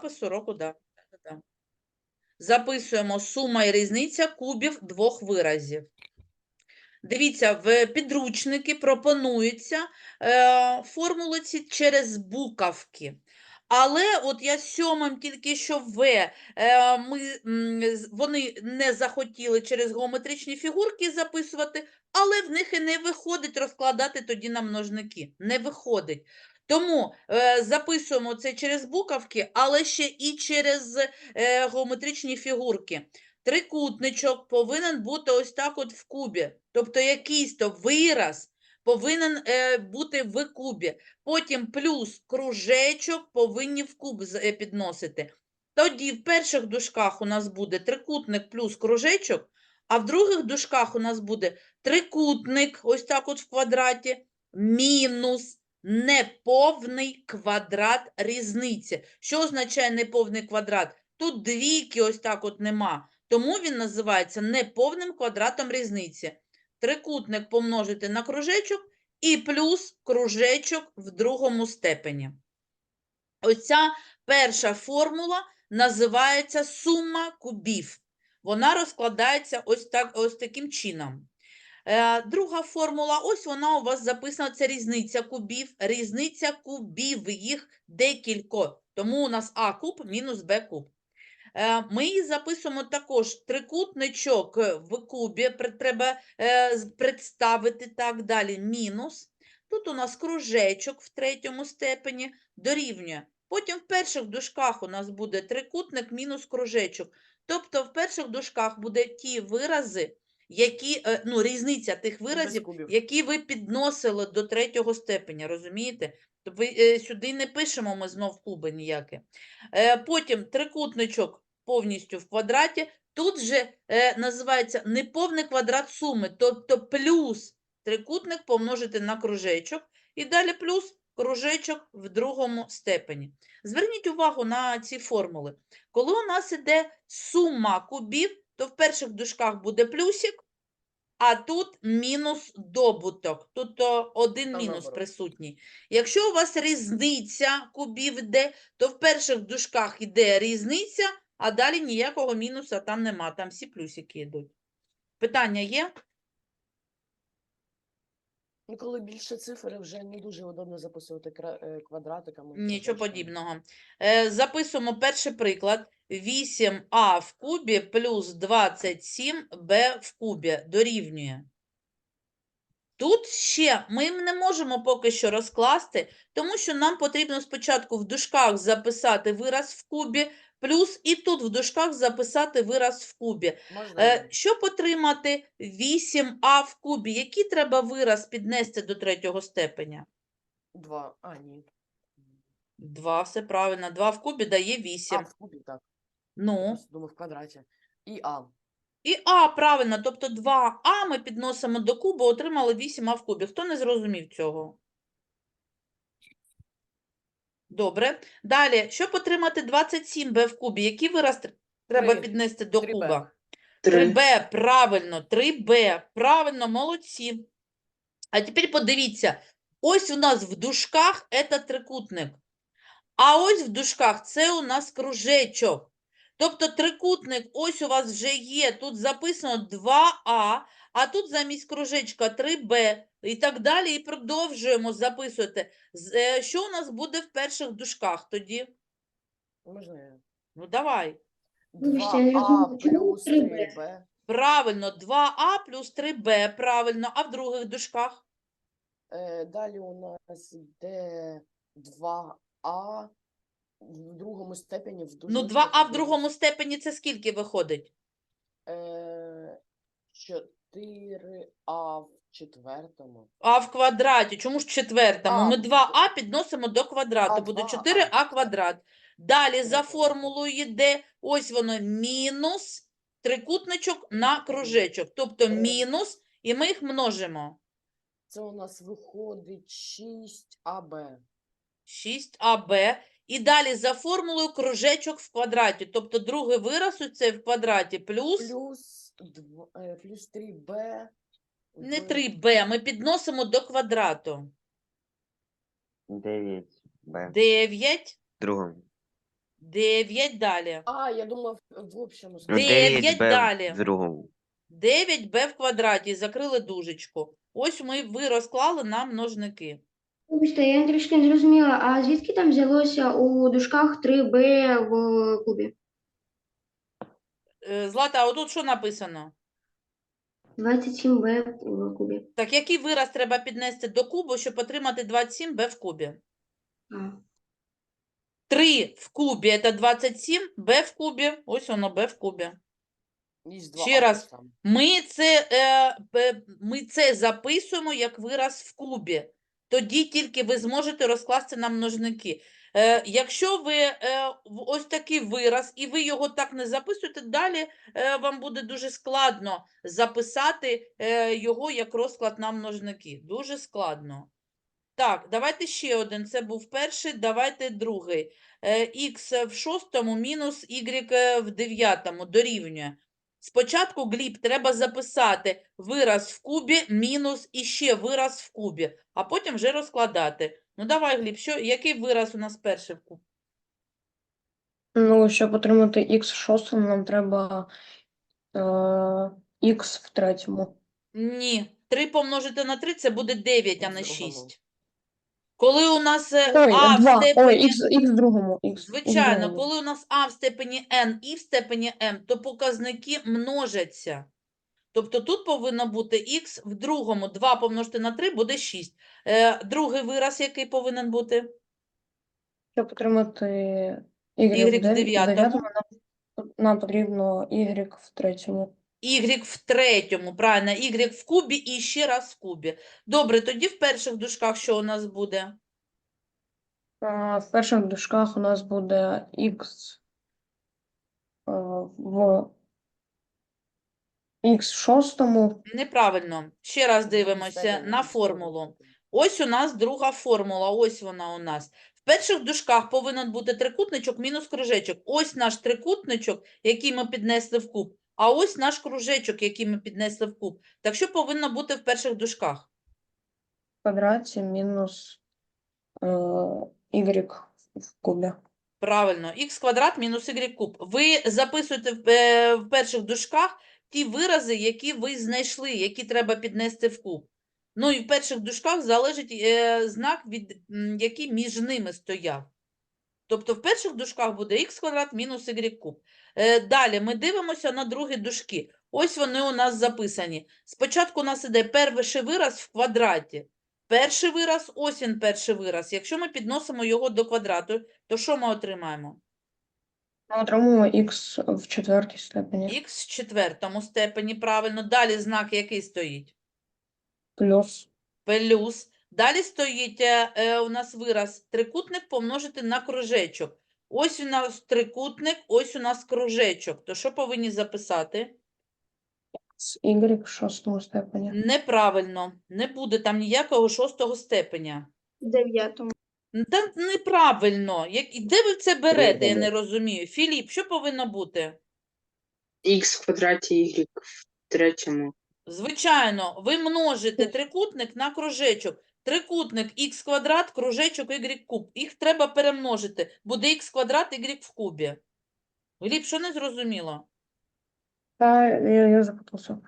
запису року, да. Записуємо сума і різниця кубів двох виразів. Дивіться, в підручники пропонуються е, формули ці через буковки. Але от я сьомим тільки що В, е, ми, вони не захотіли через геометричні фігурки записувати, але в них і не виходить розкладати тоді на множники. Не виходить. Тому е, записуємо це через буковки, але ще і через е, геометричні фігурки. Трикутничок повинен бути ось так от в кубі. Тобто якийсь то вираз повинен е, бути в кубі. Потім плюс кружечок повинні в куб е, підносити. Тоді в перших дужках у нас буде трикутник плюс кружечок, а в других дужках у нас буде трикутник, ось так от в квадраті, мінус неповний квадрат різниці. Що означає неповний квадрат? Тут двійки ось так от нема. Тому він називається неповним квадратом різниці. Трикутник помножити на кружечок і плюс кружечок в другому степені. Ось ця перша формула називається сума кубів. Вона розкладається ось, так, ось таким чином. Е, друга формула, ось вона у вас записана, це різниця кубів. Різниця кубів, їх декілько. Тому у нас А куб мінус Б куб. Е, Ми її записуємо також трикутничок в кубі, треба е, представити так далі, мінус. Тут у нас кружечок в третьому степені дорівнює. Потім в перших дужках у нас буде трикутник мінус кружечок. Тобто в перших дужках буде ті вирази, які, е, ну, різниця тих виразів, які ви підносили до третього степеня, розумієте? Ви, е, сюди не пишемо ми знов куби ніякі. Е, потім трикутничок повністю в квадраті. Тут же е, називається неповний квадрат суми, тобто плюс трикутник помножити на кружечок, і далі плюс кружечок в другому степені. Зверніть увагу на ці формули. Коли у нас іде сума кубів, то в перших дужках буде плюсик, а тут мінус добуток. Тут один мінус присутній. Якщо у вас різниця кубів йде, то в перших дужках йде різниця, а далі ніякого мінуса там нема, там всі плюсики йдуть. Питання є? Ну, коли більше цифр, вже не дуже удобно записувати е, квадратиками. Нічого подібного. Е, записуємо перший приклад. 8а в кубі плюс 27b в кубі дорівнює. Тут ще ми не можемо поки що розкласти, тому що нам потрібно спочатку в дужках записати вираз в кубі, плюс і тут в дужках записати вираз в кубі. Е, щоб отримати 8а в кубі, який треба вираз піднести до третього степеня? два. А, ні. 2, все правильно. 2 в кубі дає А, в кубі, так. Ну, Думаю, в квадраті. І А. і А, правильно, тобто 2а ми підносимо до кубу, отримали 8а в кубі. Хто не зрозумів цього? Добре. Далі, щоб отримати 27b в кубі, який вираз треба Три. піднести до 3b. куба? Три. 3b, правильно, 3b, правильно, молодці. А тепер подивіться, ось у нас в дужках це трикутник, а ось в дужках це у нас кружечок. Тобто трикутник ось у вас вже є, тут записано 2а, а тут замість кружечка 3b і так далі, і продовжуємо записувати. Е, Що у нас буде в перших дужках тоді? Можна я? Ну, давай. 2А плюс 3Б? 3Б. Правильно, 2а плюс 3b, правильно, а в других дужках? Е, Далі у нас йде 2А в другому степені. В Ну, 2а в другому степені це скільки виходить? е, 4А в четвертому. А в квадраті. Чому ж в четвертому? А, Ми 2а підносимо до квадрату. А, Буде 4а квадрат. Далі за формулою йде, ось воно, мінус трикутничок на кружечок. Тобто Е. мінус, і ми їх множимо. Це у нас виходить 6АБ. 6аб. І далі за формулою кружечок в квадраті. Тобто другий вираз у це в квадраті плюс, Плюс, е, плюс 3Б. не 3b, ми підносимо до квадрату. 9 Б. 9 В другому. 9 далі. А, я думав, в общому Ну. Дев'ять 9b далі. в другому. 9b в квадраті, закрили дужечку. Ось ми, ви розклали нам множники. Вибачте, я трішки не зрозуміла, а звідки там взялося у дужках 3b в кубі? Е, Злата, а отут що написано? 27b в кубі. Так, який вираз треба піднести до кубу, щоб отримати 27b в кубі? А. 3 в кубі – це 27, b в кубі, ось воно b в кубі. Два Ще раз. Ми це, е, пе- ми це записуємо як вираз в кубі. Тоді тільки ви зможете розкласти на множники. Е, якщо ви е, ось такий вираз, і ви його так не записуєте, далі е, вам буде дуже складно записати його як розклад на множники. Дуже складно. Так, давайте ще один. Це був перший, давайте другий. Х в шостому мінус y в дев'ятому дорівнює. Спочатку, Гліб, треба записати вираз в кубі мінус і ще вираз в кубі, а потім вже розкладати. Ну давай, Гліб, що, який вираз у нас перший в кубі? Ну, щоб отримати х в шостому, нам треба е, х в третьому. Ні, 3 помножити на 3 це буде 9, а не 6. Коли у нас е, Ой, а в два. Ой, степені... х, х в другому. Х в Звичайно, другому. коли у нас а в степені n і в степені m, то показники множаться. Тобто тут повинно бути х в другому. 2 помножити на 3 буде 6. Е, другий вираз, який повинен бути? Щоб отримати y, Y в дев'ятому. нам, потрібно y в третьому. Y в третьому, правильно, y в кубі і ще раз в кубі. Добре, тоді в перших дужках що у нас буде? А, в перших дужках у нас буде х е, в х в шостому. Неправильно. Ще раз дивимося на формулу. Ось у нас друга формула, ось вона у нас. В перших дужках повинен бути трикутничок мінус кружечок. Ось наш трикутничок, який ми піднесли в куб, а ось наш кружечок, який ми піднесли в куб. Так що повинно бути в перших дужках? в квадраті мінус е, y в кубі. Правильно, х квадрат мінус y куб. Ви записуєте в, е, в перших дужках ті вирази, які ви знайшли, які треба піднести в куб. Ну і в перших дужках залежить е, знак, від, який між ними стояв. Тобто в перших дужках буде х квадрат мінус y куб. Е, далі ми дивимося на другі дужки. Ось вони у нас записані. Спочатку у нас іде перший вираз в квадраті. Перший вираз, ось він перший вираз. Якщо ми підносимо його до квадрату, то що ми отримаємо? Ми отримуємо х в четвертій степені. Х в четвертому степені, правильно. Далі знак який стоїть? Плюс Плюс. Далі стоїть е, е, у нас вираз трикутник помножити на кружечок. Ось у нас трикутник, ось у нас кружечок. То що повинні записати? з y в шостому степені. Неправильно. Не буде там ніякого шостого степеня. В дев'ятому. Ну, Та неправильно. Як... Де ви це берете, я не розумію. Філіп, що повинно бути? Х в квадраті y в третьому. Звичайно, ви множите трикутник на кружечок. Трикутник х квадрат, кружечок y куб. Їх треба перемножити. Буде х квадрат, y в кубі. Гліб, що не зрозуміло? Та я, я запутався.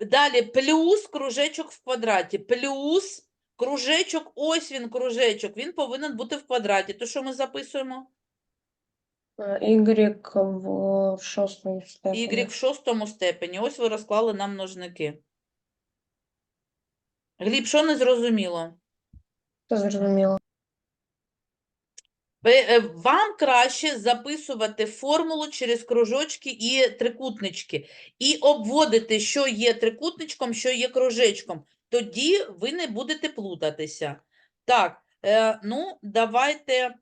Далі плюс кружечок в квадраті. Плюс кружечок, ось він кружечок. Він повинен бути в квадраті. То що ми записуємо? Е, y в, шостому степені. Y в шостому степені. Ось ви розклали нам множники. Гліб, що не зрозуміло? Це зрозуміло. Е, Вам краще записувати формулу через кружочки і трикутнички. І обводити, що є трикутничком, що є кружечком. Тоді ви не будете плутатися. Так, е, ну, давайте е,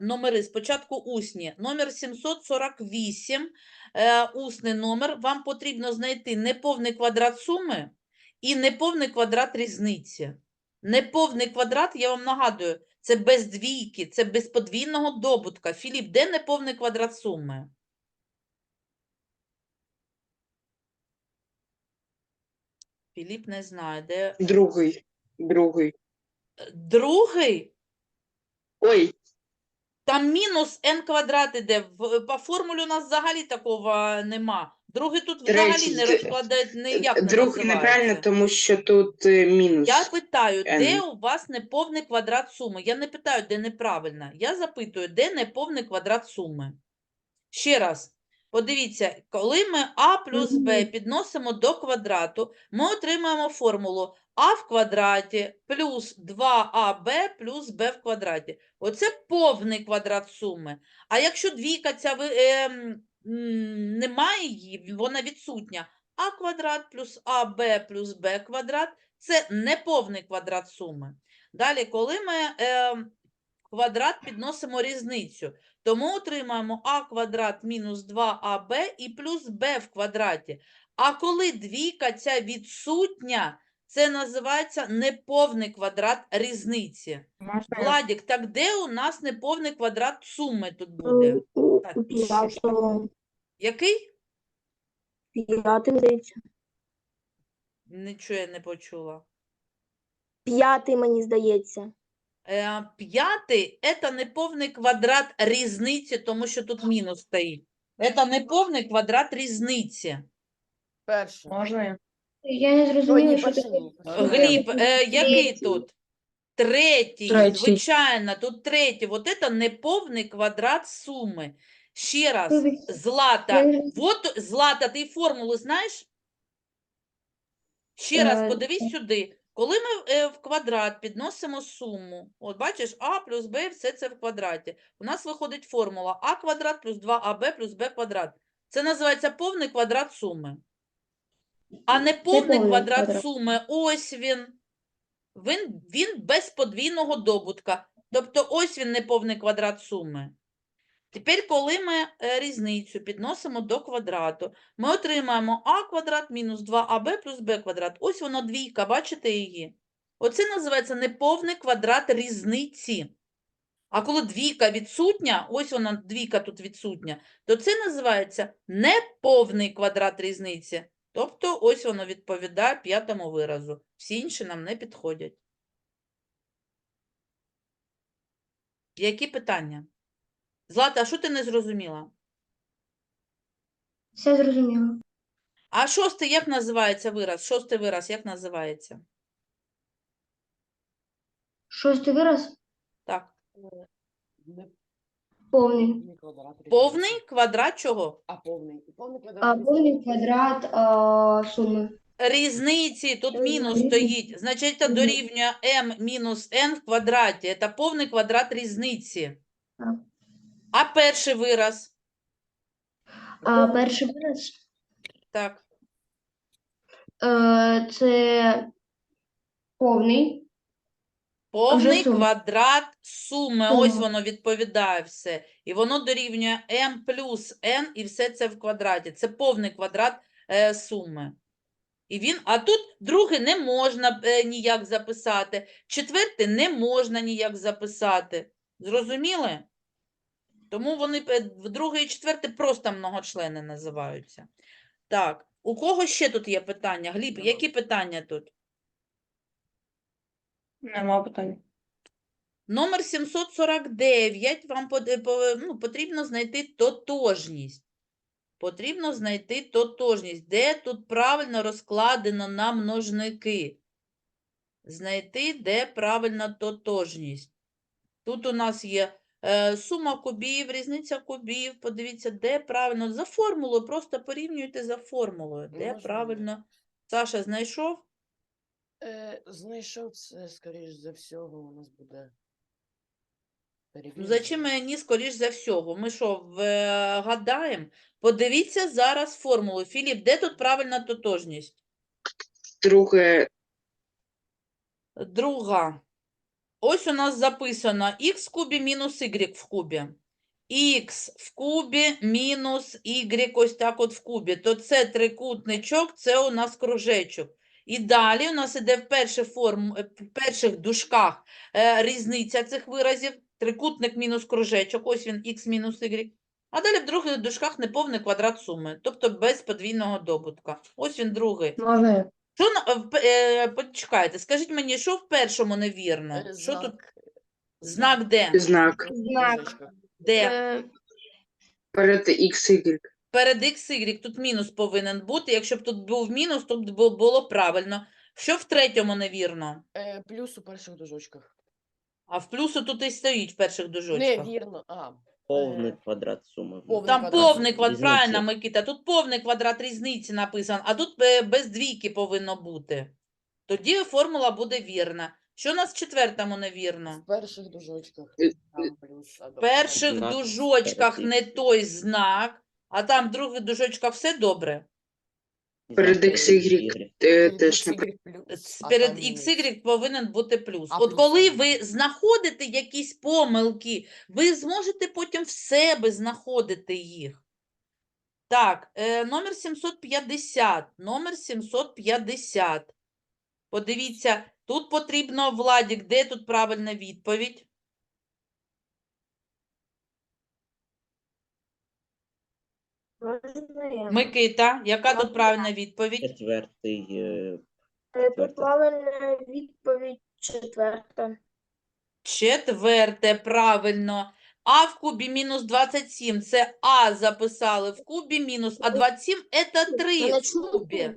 номери. Спочатку усні. Номер 748, е, усний номер. Вам потрібно знайти неповний квадрат суми і неповний квадрат різниці. Неповний квадрат, я вам нагадую, це без двійки, це без подвійного добутка. Філіп, де неповний квадрат суми? Філіп не знає, де Другий. Другий. Е, другий. Ой, Там мінус n квадрат іде. В, по формулі у нас взагалі такого нема. Другий тут взагалі Третій, не д- розкладають ніяк не Другий неправильно, називається. тому що тут е, мінус. Я питаю, де n. у вас неповний квадрат суми? Я не питаю, де неправильно. Я запитую, де неповний квадрат суми. Ще раз, подивіться, коли ми а плюс б підносимо до квадрату, ми отримаємо формулу а в квадраті плюс 2аб плюс b в квадраті. Оце повний квадрат суми. А якщо двійка ця ем, немає її, вона відсутня, а квадрат плюс аб плюс b квадрат – це неповний квадрат суми. Далі, коли ми в квадрат підносимо різницю, то ми отримаємо а квадрат мінус 2аб і плюс b в квадраті. А коли двійка ця відсутня, це називається неповний квадрат різниці. Можна? Владік, так де у нас неповний квадрат суми тут буде? Так, у Який? п'ятий, здається. Нічого я не почула. П'ятий, мені здається. Е, П'ятий – це неповний квадрат різниці, тому що тут мінус стоїть. Це неповний квадрат різниці. Перше. Можна я? Я не зрозуміла, що таке. Гліб, е, який Третій. тут? Третій, Третій. звичайно, тут третій. Вот це неповний квадрат суми. Ще раз, Злата, вот, Злата, ти формулу знаєш? Ще раз Е, подивись сюди. Коли ми е, в квадрат підносимо суму, от бачиш, а плюс b, все це в квадраті. У нас виходить формула а квадрат плюс 2аб плюс b квадрат. Це називається повний квадрат суми. А не повний повний квадрат квадрат. суми, ось він. Він, він без подвійного добутка. Тобто ось він неповний квадрат суми. Тепер, коли ми е, різницю підносимо до квадрату, ми отримаємо а квадрат мінус 2аб плюс b квадрат. Ось воно двійка, бачите її? Оце називається неповний квадрат різниці. А коли двійка відсутня, ось вона двійка тут відсутня, то це називається неповний квадрат різниці. Тобто ось воно відповідає п'ятому виразу. Всі інші нам не підходять. Які питання? Злата, а що ти не зрозуміла? Все зрозуміло. А шостий як називається вираз? Шостий вираз як називається? Шостий вираз Так. Повний. повний квадрат. Чого? А повний. Повний квадрат. А різниці. повний квадрат а, суми. Різниці, тут мінус стоїть. Значить, це дорівнює m мінус n в квадраті. Це повний квадрат різниці. Так. А перший вираз? А перший вираз Так. е, це повний. Повний сума. квадрат суми. Ось воно відповідає все. І воно дорівнює m плюс n, і все це в квадраті. Це повний квадрат е, суми. І він, а тут другий не можна е, ніяк записати, четвертий не можна ніяк записати. Зрозуміли? Тому вони е, в другий і четвертий просто многочлени називаються. Так, у кого ще тут є питання? Гліб, Нема. які питання тут? Нема питань. Номер 749 вам ну, потрібно знайти тотожність. Потрібно знайти тотожність. Де тут правильно розкладено на множники? Знайти, де правильна тотожність. Тут у нас є е, сума кубів, різниця кубів. Подивіться, де правильно. За формулою, просто порівнюйте за формулою. Де Можна. правильно. Саша знайшов? Е, знайшов це, скоріш за всього, у нас буде. Ну, зачем мені, скоріш за всього? Ми що, вгадаємо? Подивіться зараз формулу. Філіп, де тут правильна тотожність? Друге, Друга. Ось у нас записано х в кубі мінус y в кубі. х в кубі мінус y ось так от в кубі. То це трикутничок, це у нас кружечок. І далі у нас іде в, перших форм, е, в перших дужках е, різниця цих виразів. Трикутник мінус кружечок, ось він х мінус y. А далі в других дужках неповний квадрат суми, тобто без подвійного добутка. Ось він другий. Можна? Що на- в п- е, почекайте, скажіть мені, що в першому невірно? Е, Що тут? знак Знак де? Знак. Дужечка. Де? Е, Перед X, Y. Перед x, y тут мінус повинен бути. Якщо б тут був мінус, то б бу- було правильно. Що в третьому невірно? Е, плюс у перших дужочках. А в плюсу тут і стоїть в перших дужочках. Невірно. А, Повний Е, квадрат суми. повний Там квадрат повний квадрат, правильно, Микита. Тут повний квадрат різниці написано, а тут е, без двійки повинно бути. Тоді формула буде вірна. Що у нас в четвертому невірно? в перших дужочках. Е, Там плюс. а В до- перших Знак дужочках не той знак, а там в других дужочках все добре. Перед Знак X, Y. Y. Е, Перед Теж не XY плюс, Перед. XY повинен бути плюс. А От плюс коли ви знаходите якісь помилки, ви зможете потім в себе знаходити їх. Так, е, номер 750. Номер 750. Подивіться, тут потрібно, Владік, де тут правильна відповідь? можна я? Микита, яка тут правильна відповідь? Четвертий. е, Е, четверте. Правильна відповідь четверта. Четверте, правильно. А в кубі мінус 27. Це А записали в кубі мінус, а 27 – це 3 Мене в чутно? кубі.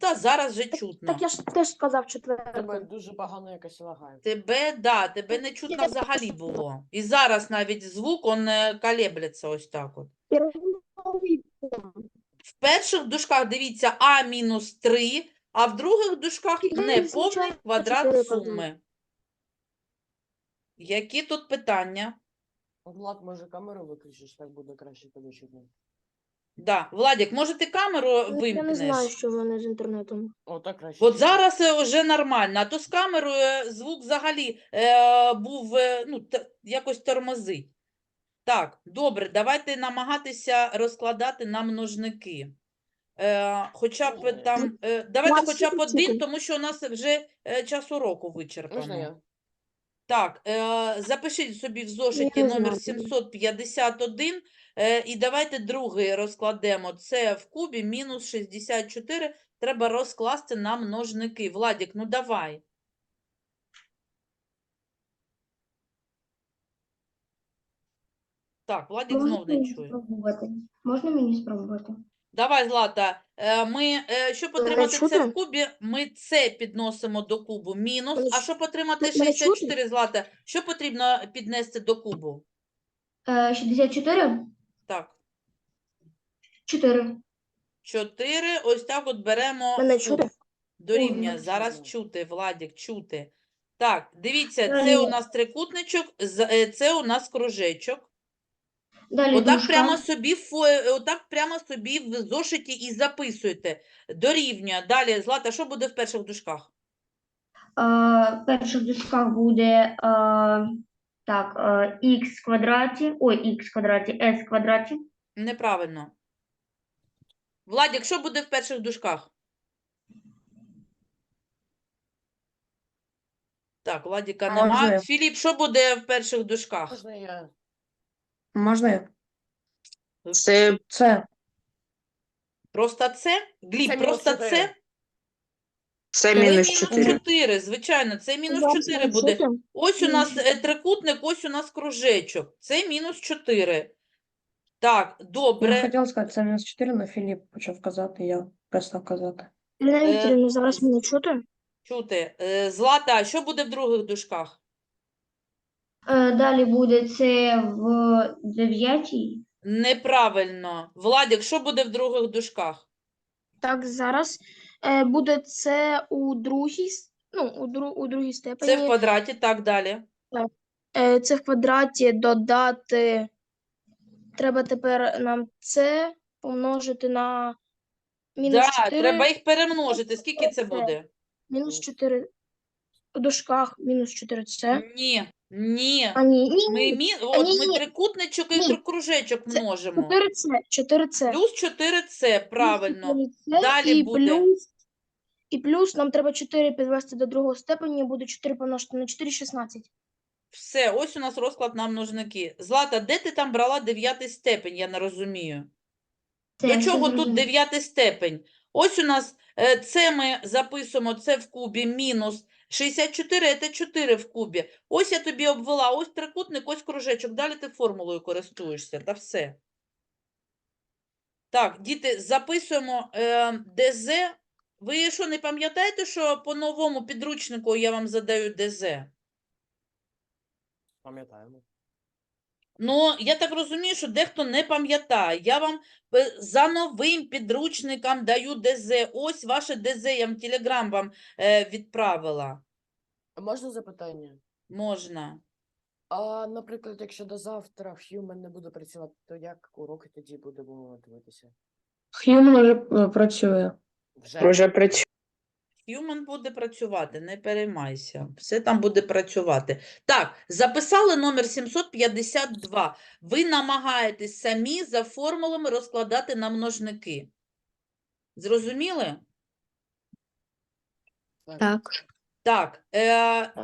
Та зараз же чутно. Так я ж теж сказав Тебе дуже погано якось лагає. Тебе, да, тебе не чутно взагалі було. І зараз навіть звук, он е, колеблеться ось так от. В перших дужках, дивіться, А мінус 3, а в других дужках Я не не повний квадрат суми. Які тут питання? Влад, може камеру виключиш, так буде краще тебе чутно. Да. Владик, може ти камеру Я не знаю, що в мене з інтернетом. О, так краще. От зараз е, вже нормально, а то з камерою е, звук взагалі е, був е, ну, т- якось тормозить. Так, добре, давайте намагатися розкладати на множники. Е, хоча б там, е, давайте хоча б один, тому що у нас вже е, час уроку вичерпано. Я? Так, е, запишіть собі в зошиті номер 751 е, і давайте другий розкладемо. Це в кубі мінус 64. Треба розкласти на множники. Владік, ну давай. Так, Можна знов не чує. спробувати? Можна мені спробувати? Давай, Злата. Е, Ми, е, щоб отримати це в кубі, ми це підносимо до кубу мінус. А щоб отримати мене чути? 64, Злата, що потрібно піднести до кубу? Е, 64? Так. 4. 4, ось так от беремо? Дорівнює. Ой, Зараз чути, Владік, чути. Так, дивіться, Е, це у нас трикутничок, е, це у нас кружечок. Далі Отак дужка. прямо собі, фо- е, отак прямо собі в зошиті і записуйте. Дорівнює. Далі, Злата, що буде в перших дужках? Е, в перших дужках буде е, так, е, х квадраті, ой, х квадраті, s квадраті. Неправильно. Владік, що буде в перших дужках? Так, Владіка А, нема. можна? Філіп, що буде в перших дужках? Можна я? Можна я? Це Це. Просто це? Гліб, Це мінус просто чотири. це? це мінус мінус 4. 4, звичайно, це мінус Вас 4 буде. Ось у нас е, трикутник, ось у нас кружечок. Це мінус 4. Так, Я добре. хотіла сказати, це мінус 4, але Філіп почав казати, я перестав казати. Ірина Е, Вікторівна, зараз мене чути? Чути. Е, Злата, а що буде в других дужках? Е, далі буде це в дев'ятій. Неправильно. Владик, що буде в других дужках? Так, зараз е, буде це у другій, с- ну, у, дру, у другій Це в квадраті, так далі. Е, це в квадраті додати. Треба тепер нам це помножити на мінус Да, 4. треба їх перемножити. Скільки це Це. буде? Мінус 4 у дужках мінус 4 це. Ні, ні. А ні, ні, Ми, ні. мі... От, ні, ми ні. трикутничок і Ні. трик- кружечок Це множимо. 4 це, 4 це. Плюс 4 це, правильно. 4 це, Далі і буде. плюс, і плюс нам треба 4 підвести до другого степені, буде 4 помножити на 4, 16. Все, ось у нас розклад на множники. Злата, де ти там брала дев'ятий степень, я не розумію. Це, До чого тут дев'ятий степень? Ось у нас е, це ми записуємо, це в кубі мінус 64 – це 4 в кубі. Ось я тобі обвела, ось трикутник, ось кружечок. Далі ти формулою користуєшся, та все. Так, діти, записуємо е, ДЗ. Ви що, не пам'ятаєте, що по новому підручнику я вам задаю ДЗ? Пам'ятаємо. Ну, я так розумію, що дехто не пам'ятає. Я вам е, за новим підручником даю ДЗ. Ось ваше ДЗ, я вам телеграм вам е, відправила. А можна запитання? Можна. А, наприклад, якщо до завтра Human не буде працювати, то як уроки тоді будемо дивитися? Human вже е, працює. Вже Вже працює. Human буде працювати, не переймайся. Все там буде працювати. Так, записали номер 752. Ви намагаєтесь самі за формулами розкладати на множники. Зрозуміли? Так. Так, е,